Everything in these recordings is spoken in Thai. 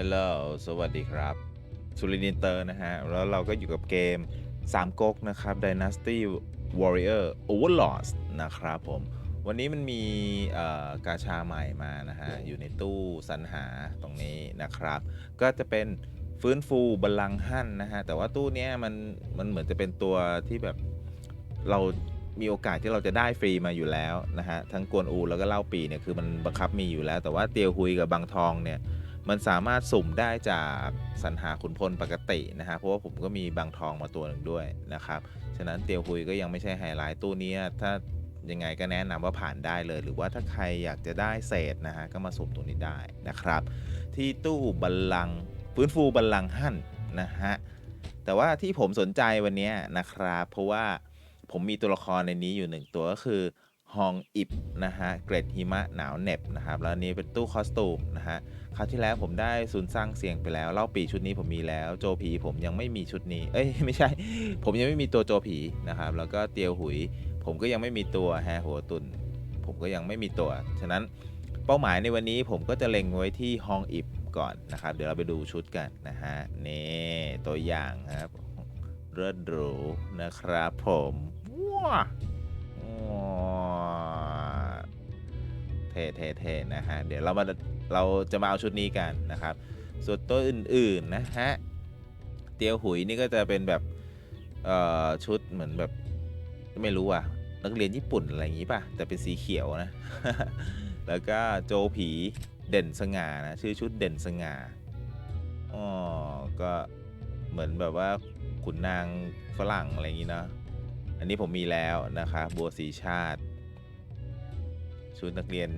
Hello สวัสดีครับ สุรินินเตอร์นะฮะ แล้วเราก็อยู่กับเกม 3ก๊กนะครับ Dynasty Warrior Overlords นะครับผม วันนี้มันมีกาชาใหม่มานะฮะ อยู่ในตู้สรรหาตรงนี้นะครับ ก็จะเป็นฟื้นฟูบัลลังหั่นนะฮะ แต่ว่าตู้นี้มันมันเหมือนจะเป็นตัวที่แบบเรามีโอกาสที่เราจะได้ฟรีมาอยู่แล้วนะฮะ ทั้งกวนอูแล้วก็เล่าปีเนี่ยคือมันบังคับมีอยู่แล้ว แต่ว่าเตียวฮุยกับบางทองเนี่ย มันสามารถสุ่มได้จากสรรหาขุนพลปกตินะฮะเพราะว่าผมก็มีบางทองมาตัวหนึ่งด้วยนะครับฉะนั้นเตียวฮุยก็ยังไม่ใช่ไฮไลท์ตู้นี้ถ้ายังไงก็แนะนำว่าผ่านได้เลย หรือว่าถ้าใครอยากจะได้เศษนะฮะก็มาสุ่มตรงนี้ได้นะครับ ที่ตู้บัลลังฟื้นฟูบัลลังหั่นนะฮะแต่ว่าที่ผมสนใจวันนี้นะครับ เพราะว่าผมมีตัวละครในนี้อยู่หนึ่งตัวก็คือ ฮองอิบนะฮะเกรดหิมะหนาวเหน็บนะครับแล้วนี้เป็นตู้คอสตูมนะฮะคราวที่แล้วผมได้ศูนย์สร้างเสียงไปแล้วเล่าปีชุดนี้ผมมีแล้ว โจผีผมยังไม่มีชุดนี้ เอ้ยไม่ใช่ ผมยังไม่มีตัวโจผีนะครับแล้วก็เตียวหุย ผมก็ยังไม่มีตัวแฮหัวตุนผมก็ยังไม่มีตัว ฉะนั้นเป้าหมายในวันนี้ผมก็จะเล็งไว้ที่ฮองอิบก่อนนะครับ เดี๋ยวเราไปดูชุดกันนะฮะนี่ตัวอย่างครับเลือดหรูนะครับผมว้า เท่เท่เทนะฮะ เดี๋ยวเรามาเราจะมาเอาชุดนี้กันนะครับ ส่วนตัวอื่นๆนะฮะ เตียวหุยนี่ก็จะเป็นแบบเอ่อชุดเหมือนแบบไม่รู้อะนักเรียนญี่ปุ่นอะไรอย่างงี้ป่ะ แต่เป็นสีเขียวนะ แล้วก็โจผีเด่นสง่านะชื่อชุดเด่นสง่าอ๋อก็เหมือนแบบว่าขุนนางฝรั่งอะไรอย่างงี้เนาะอันนี้ผมมีแล้วนะคะบัวสีชาติ ชุดนักเรียน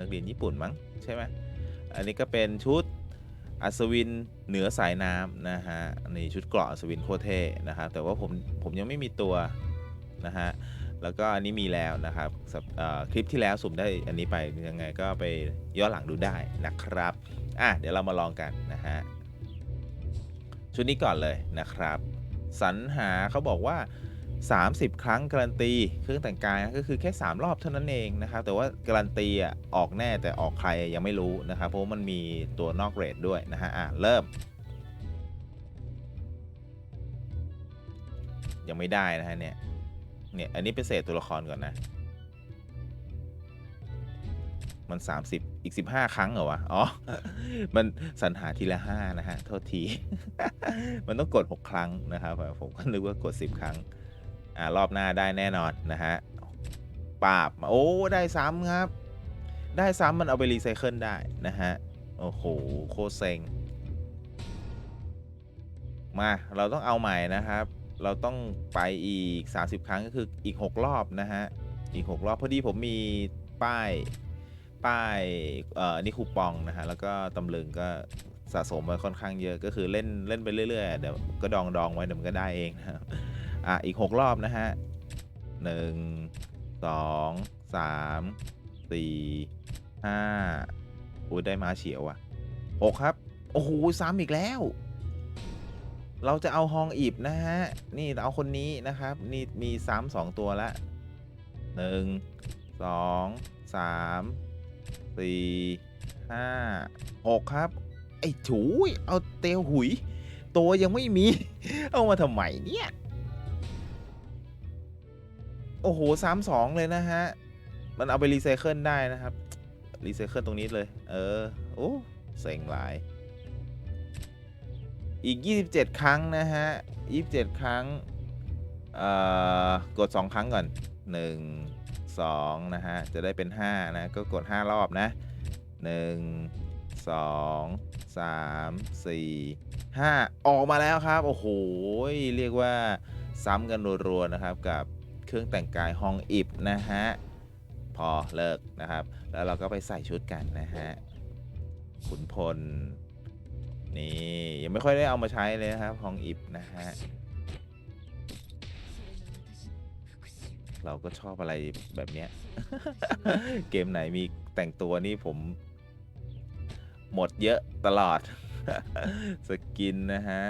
นักเรียนญี่ปุ่นมั้งใช่ไหมอันนี้ก็เป็นชุดอัศวินเหนือสายน้ำนะฮะนี่ชุดเกราะอัศวินโคตรเท่นะครับแต่ว่าผมผมยังไม่มีตัวนะฮะแล้วก็อันนี้มีแล้วนะครับคลิปที่แล้วสุ่มได้อันนี้ไปยังไงก็ไปย้อนหลังดูได้นะครับอะเดี๋ยวเรามาลองกันนะฮะชุดนี้ก่อนเลยนะครับ สรรหาเขาบอกว่า 30 ครั้งการันตีเครื่องแต่งกายก็คือแค่ 3 รอบเท่านั้นเองนะครับ แต่ว่าการันตีอะออกแน่แต่ออกใครยังไม่รู้นะครับ เพราะมันมีตัวนอกเรทด้วยนะฮะอะเริ่ม ยังไม่ได้นะฮะเนี่ยเนี่ยอันนี้เป็นเศษตัวละครก่อนนะ มัน 30 อีก 15 ครั้งเหรอวะ อ๋อ มันสรรหาทีละ 5 นะฮะ โทษที มันต้องกด 6 ครั้งนะครับ ผมก็นึกว่ากด 10 ครั้ง อ่ารอบหน้าได้แน่นอนนะฮะปาบโอ้ได้ซ้ำครับ ได้ซ้ำมันเอาไปรีไซเคิลได้นะฮะโอ้โหโคตรเซ็งมาเราต้องเอาใหม่นะครับ เราต้องไปอีก 30 ครั้งก็คืออีก 6 รอบนะฮะอีก 6 รอบพอดีผมมีป้ายป้ายเอ่อนี่คูปองนะฮะแล้วก็ตำลึงก็สะสมมาค่อนข้างเยอะก็คือเล่นเล่นไปเรื่อยๆเดี๋ยวก็ดองดองไว้เดี๋ยวมันก็ได้เองนะครับ อะอีก 6 รอบนะฮะหนึ่งสองสามสี่ห้าโอ้ยได้มาเฉียวอะหกครับ โอ้โหซ้ำอีกแล้ว เราจะเอาฮองอีบนะฮะ นี่เอาคนนี้นะครับ นี่มีซ้ำสองตัวละหนึ่งสองสามสี่ห้าหกครับ ไอ้ถูยเอาเตียวหุย ตัวยังไม่มี เอามาทำไมเนี่ย โอ้โหซ้ำสองเลยนะฮะ มันเอาไปรีไซเคิลได้นะครับ รีไซเคิลตรงนี้เลย เออ โอ้เซ็งหลาย อีก 27 ครั้งนะฮะ 27 ครั้ง เอ่อ กด 2 ครั้งก่อน 1 2 นะฮะ จะได้เป็น 5 นะ ก็กด 5 รอบนะ 1 2 3 4 5 ออกมาแล้วครับ โอ้โห เรียกว่าซ้ำกันรัวๆนะครับกับ เครื่องแต่งกายฮองอิบนะฮะ พอเลิกนะครับ แล้วเราก็ไปใส่ชุดกันนะฮะขุนพล นี่ยังไม่ค่อยได้เอามาใช้เลยนะครับฮองอิบนะฮะ เราก็ชอบอะไรแบบเนี้ย เกมไหนมีแต่งตัวนี่ผม หมดเยอะตลอด สกินนะฮะ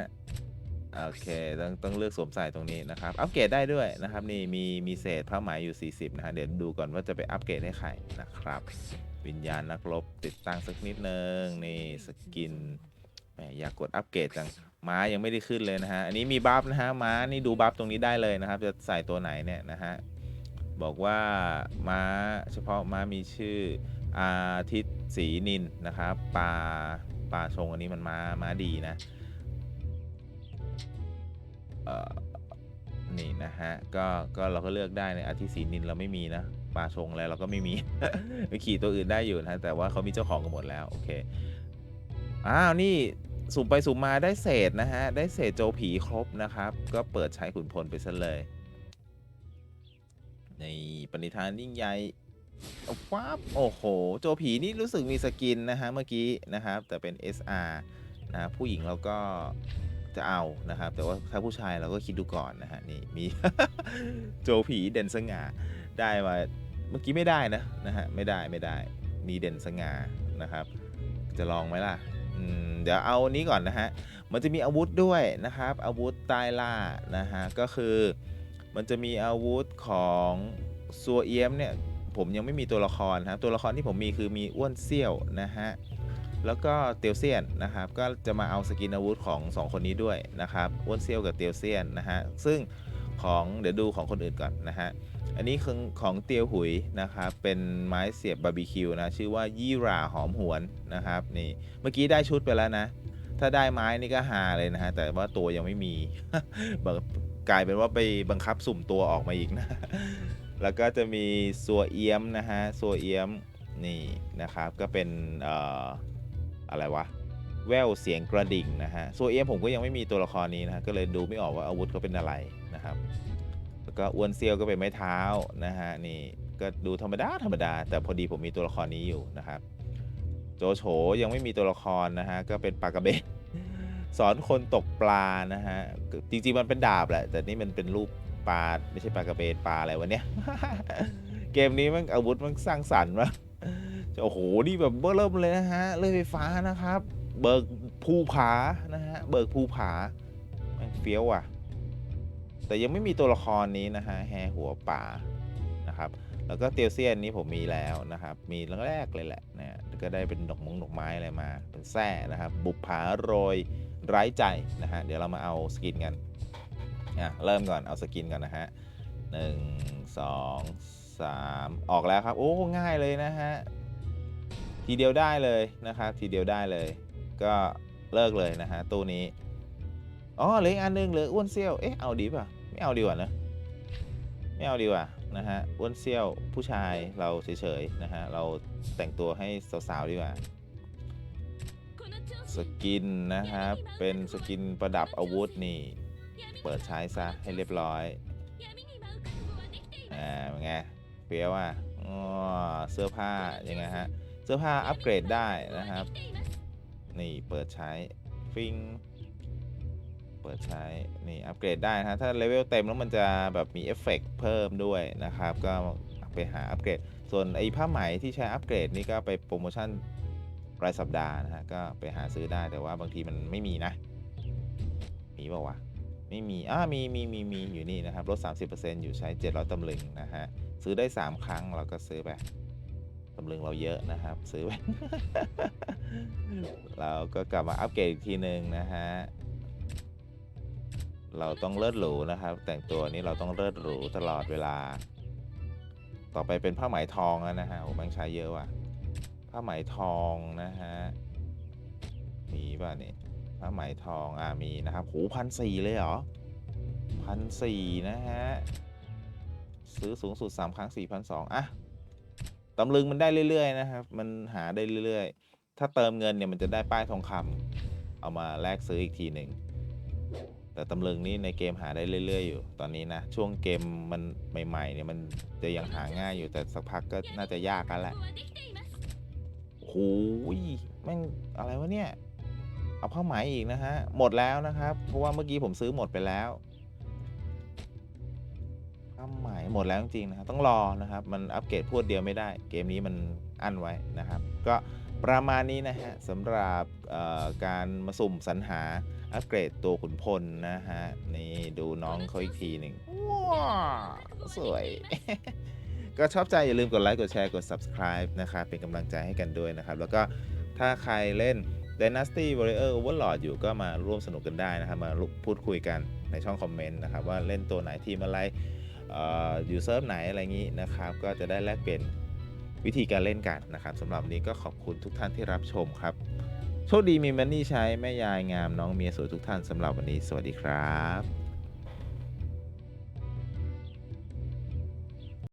โอเคต้องต้องเลือกสวมใส่ตรงนี้นะครับ อัปเกรดได้ด้วยนะครับ นี่มีมีเศษผ้าไหมอยู่ 40 นะฮะ เดี๋ยวดูก่อนว่าจะไปอัปเกรดให้ใครนะครับ วิญญาณนักรบติดตั้งสักนิดนึง นี่สกินแหมอยากกดอัปเกรดจัง ม้ายังไม่ได้ขึ้นเลยนะฮะ อันนี้มีบัฟนะฮะ ม้านี่ดูบัฟตรงนี้ได้เลยนะครับ จะใส่ตัวไหนเนี่ยนะฮะ บอกว่าม้าเฉพาะม้ามีชื่ออาทิตย์ศรีนินนะครับปลาปลาชงอันนี้มันม้าม้าดีนะ นี่นะฮะ ก็ก็เราก็เลือกได้ในอาทิตย์สีนินเราไม่มีนะปลาชงอะไรเราก็ไม่มีไปขี่ตัวอื่นได้อยู่นะแต่ว่าเขามีเจ้าของกันหมดแล้วโอเคอ้าวนี่สุ่มไปสุ่มมาได้เศษนะฮะ ได้เศษโจผีครบนะครับ ก็เปิดใช้ขุนพลไปซะเลย ในปณิธานยิ่งใหญ่เอาฟ้าบโอ้โห โจผีนี่รู้สึกมีสกินนะฮะเมื่อกี้นะครับ แต่เป็น SR นะผู้หญิงเราก็ จะเอานะครับ แต่ว่าถ้าผู้ชายเราก็คิดดูก่อนนะฮะนี่มีโจผีเด่นสง่าได้มาเมื่อกี้ไม่ได้นะนะฮะไม่ได้ไม่ได้มีเด่นสง่านะครับ จะลองไหมล่ะเดี๋ยวเอานนี้ก่อนนะฮะ มันจะมีอาวุธด้วยนะครับ อาวุธใต้ล่านะฮะ ก็คือมันจะมีอาวุธของซัวเอียมเนี่ย ผมยังไม่มีตัวละครครับ ตัวละครที่ผมมีคือมีอ้วนเซี่ยวนะฮะ แล้วก็เตียวเซียนนะครับก็จะมาเอาสกินอาวุธของ 2 คนนี้ด้วยนะครับอ้วนเซียวกับเตียวเซียนนะฮะซึ่งของเดี๋ยวดูของคนอื่นก่อนนะฮะอันนี้คือของเตียวหุยนะครับเป็นไม้เสียบบาร์บีคิวนะชื่อว่ายี่ราหอมหวนนะครับนี่เมื่อกี้ได้ชุดไปแล้วนะ ถ้าได้ไม้นี่ก็หาเลยนะฮะแต่ว่าตัวยังไม่มีบกลายเป็นว่าไปบังคับสุ่มตัวออกมาอีกนะ แล้วก็จะมีซัวเอียมนะฮะซัวเอียมนี่นะครับก็เป็นเอ่อ อะไรวะ แววเสียงกระดิ่งนะฮะโซเอียมผมก็ยังไม่มีตัวละครนี้นะฮะก็เลยดูไม่ออกว่าอาวุธเขาเป็นอะไรนะครับ แล้วก็อ้วนเซียวก็เป็นไม้เท้านะฮะนี่ก็ดูธรรมดาธรรมดา แต่พอดีผมมีตัวละครนี้อยู่นะครับ โจโฉยังไม่มีตัวละครนะฮะก็เป็นปลากระเบนสอนคนตกปลานะฮะจริงๆมันเป็นดาบแหละแต่นี่มันเป็นรูปปลาไม่ใช่ปลากระเบนปลาอะไรวะเนี่ยเกมนี้มันอาวุธมันสร้างสรรค์มาก โอ้โห นี่แบบเบอร์เริ่มเลยนะฮะ เลื่อยไฟฟ้านะครับ เบิกภูผา นะฮะ เบิกภูผาแม่งเฟี้ยวอะ แต่ยังไม่มีตัวละครนี้นะฮะ แฮหัวป่า นะครับ แล้วก็เตียวเซียนนี้ผมมีแล้วนะครับ มีแรกๆเลยแหละนะก็ได้เป็นดอกมงดอกไม้อะไรมา เป็นแส้นะครับ บุปผาโรยไร้ใจนะฮะ เดี๋ยวเรามาเอาสกินกัน อะ เริ่มก่อน เอาสกินก่อนนะฮะหนึ่งสองสามออกแล้วครับ โอ้ ง่ายเลยนะฮะ ทีเดียวได้เลยนะครับ ทีเดียวได้เลย ก็เลิกเลยนะฮะตู้นี้อ๋อเหลืออีกอันหนึงเหลืออ้วนเซี่ยวเอ๊ะเอาดีป่ะไม่เอาดีกว่านะไม่เอาดีกว่านะฮะอ้วนเซี่ยวผู้ชายเราเฉยๆนะฮะเราแต่งตัวให้สาวๆดีกว่าสกินนะครับเป็นสกินประดับอาวุธนี่ เปิดใช้ซะให้เรียบร้อยอ่าเป็นไงเฟี้ยวอะอ๋อเสื้อผ้ายังไงฮะ เสื้อผ้าอัปเกรดได้นะครับ นี่เปิดใช้ฟิงเปิดใช้นี่อัปเกรดได้นะถ้าเลเวลเต็มแล้วมันจะแบบมีเอฟเฟกต์เพิ่มด้วยนะครับ ก็ไปหาอัปเกรด ส่วนไอ้ผ้าไหมที่ใช้อัปเกรดนี่ก็ไปโปรโมชั่นรายสัปดาห์นะฮะก็ไปหาซื้อได้แต่ว่าบางทีมันไม่มีนะ มีเปล่าวะไม่มีอ่ามีมีมีมีอยู่นี่นะครับลด30%อยู่ใช้ 700ตำลึงนะฮะซื้อได้ 3 ครั้งเราก็ซื้อไป ตำลึงเราเยอะนะครับ ซื้อไปเราก็กลับมาอัปเกรดอีกทีหนึ่งนะฮะเราต้องเลิศหรูนะครับ แต่งตัวนี้เราต้องเลิศหรูตลอดเวลา ต่อไปเป็นผ้าไหมทองแล้วนะฮะโอ้แบงค์ใช้เยอะว่ะผ้าไหมทองนะฮะมีป่ะเนี่ยผ้าไหมทองอ่ามีนะครับโหพันสี่เลยเหรอพันสี่นะฮะซื้อสูงสุด3ครั้ง4 2 0 0อะ ตำลึงมันได้เรื่อยๆนะครับ มันหาได้เรื่อยๆ ถ้าเติมเงินเนี่ยมันจะได้ป้ายทองคำเอามาแลกซื้ออีกทีหนึ่ง แต่ตำลึงนี่ในเกมหาได้เรื่อยๆ อยู่ ตอนนี้นะ ช่วงเกมมันใหม่ ๆ เนี่ยมันจะยังหาง่ายอยู่แต่สักพักก็น่าจะยากกันแหละโอ้โหแม่งอะไรวะเนี่ย เอาผ้าไหมอีกนะฮะ หมดแล้วนะครับ เพราะว่าเมื่อกี้ผมซื้อหมดไปแล้ว้าไหมหมดแล้วจริงๆนะครับต้องรอนะครับ มันอัปเกรดพรวดเดียวไม่ได้ เกมนี้มันอั้นไว้นะครับ ก็ประมาณนี้นะฮะสำหรับการมาสุ่มสรรหาอัปเกรดตัวขุนพลนะฮะนี่ดูน้องเขาอีกทีหนึ่งว้าสวย ก็ชอบใจอย่าลืมกดไลค์กดแชร์กด subscribe นะครับเป็นกำลังใจให้กันด้วยนะครับ แล้วก็ถ้าใครเล่น Dynasty Warrior Overlord อยู่ก็มาร่วมสนุกกันได้นะครับ มาพูดคุยกันในช่องคอมเมนต์นะครับ ว่าเล่นตัวไหนทีมอะไร อยู่เซิร์ฟไหนอะไรงี้นะครับ ก็จะได้แลกเปลี่ยนวิธีการเล่นกันนะครับสำหรับวันนี้ก็ขอบคุณทุกท่านที่รับชมครับ โชคดีมีมันนี่ใช้แม่ยายงามน้องเมียสวยทุกท่านสำหรับวันนี้ สวัสดีครับ